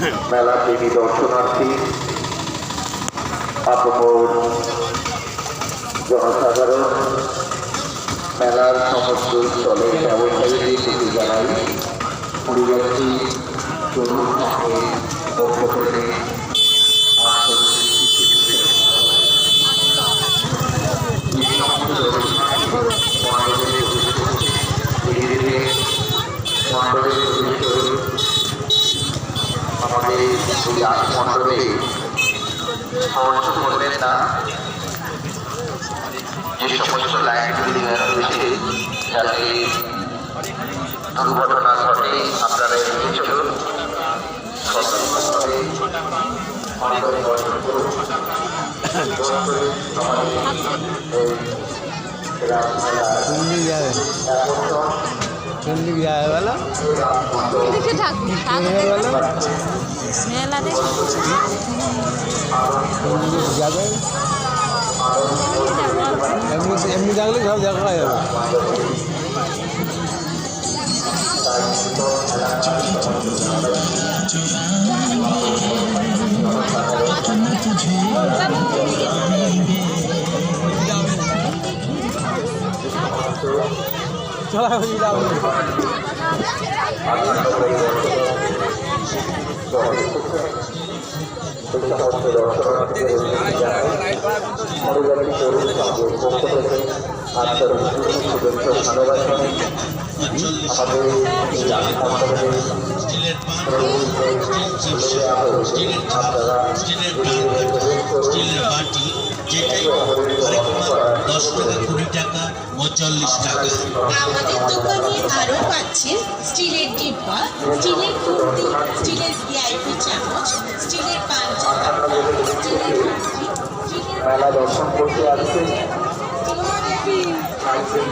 মেলা প্রেমী দর্শনার্থী আপন জনসাধারণ, মেলার সমস্ত স্থলে ব্যবসায়ীদের প্রতি জানাই। পরিবেশটি তরুণ পক্ষ থেকে এই আট মন্ডলে সমস্ত করবেন না যে সমস্ত লাইনগুলি দেওয়া রয়েছে যাতে দুর্ঘটনা ঘটে আপনারা এড়িয়ে চলুন। আমাদের এই যাবে একত্র কোন দিক কোন দিকে যাবে। এমনি এমনি থাকলে সব দেখা যাবে পক্ষ থেকে আন্তরিক শুভেচ্ছা ভালোবাসা আমাদের আপনারা দশ টাকা কুড়ি টাকা ও টাকা। আমাদের দোকানে আরও পাচ্ছেন স্টিলের ডিব্বা স্টিলের খুন্তি স্টিলের ভিআইপি চামচ স্টিলের পাঞ্চা স্টিলের মেলা দর্শন করতে আসছে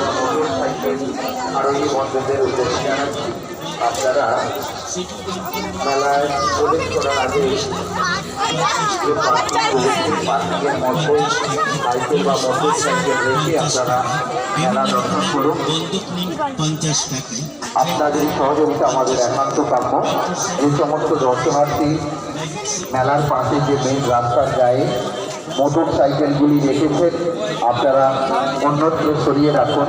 মোটর সাইকেল আরোহী বন্ধুদের উদ্দেশ্যে জানাচ্ছি আপনারা মেলায় প্রবেশ করার আগে যে পার্কিং রয়েছে সাইকেল বা মোটর সাইকেল রেখে আপনারা মেলা দর্শন করুন। আপনাদের সহযোগিতা আমাদের একান্ত কাম্য। যে সমস্ত দর্শনার্থী মেলার পাশে যে মেন রাস্তার গায়ে মোটর সাইকেলগুলি রেখেছেন, আপনারা অন্যত্র সরিয়ে রাখুন।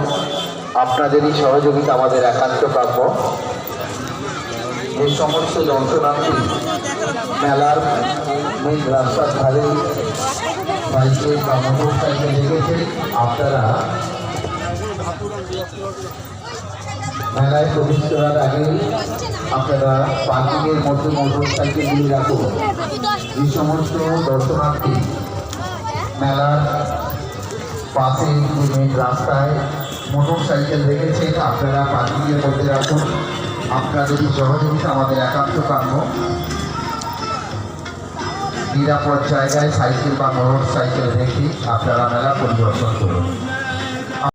আপনাদেরই সহযোগিতা আমাদের একান্ত কাম্য এই সমস্ত যন্ত্রণাটি মেলার মেন রাস্তার ধারে সাইকেল বা মোটর সাইকেল আপনারা। মেলায় প্রবেশ করার আগে আপনারা পার্কিংয়ের মধ্যে মোটর সাইকেলগুলি রাখুন। এই সমস্ত দর্শনার্থী মেলার পাশে মেন রাস্তায় মোটর সাইকেল রেখেছেন, আপনারা দিয়ে মধ্যে রাখুন। আপনাদেরই সহযোগিতা আমাদের একান্ত কাম্য। নিরাপদ জায়গায় সাইকেল বা মোটর সাইকেল রেখে আপনারা মেলা পরিদর্শন করুন।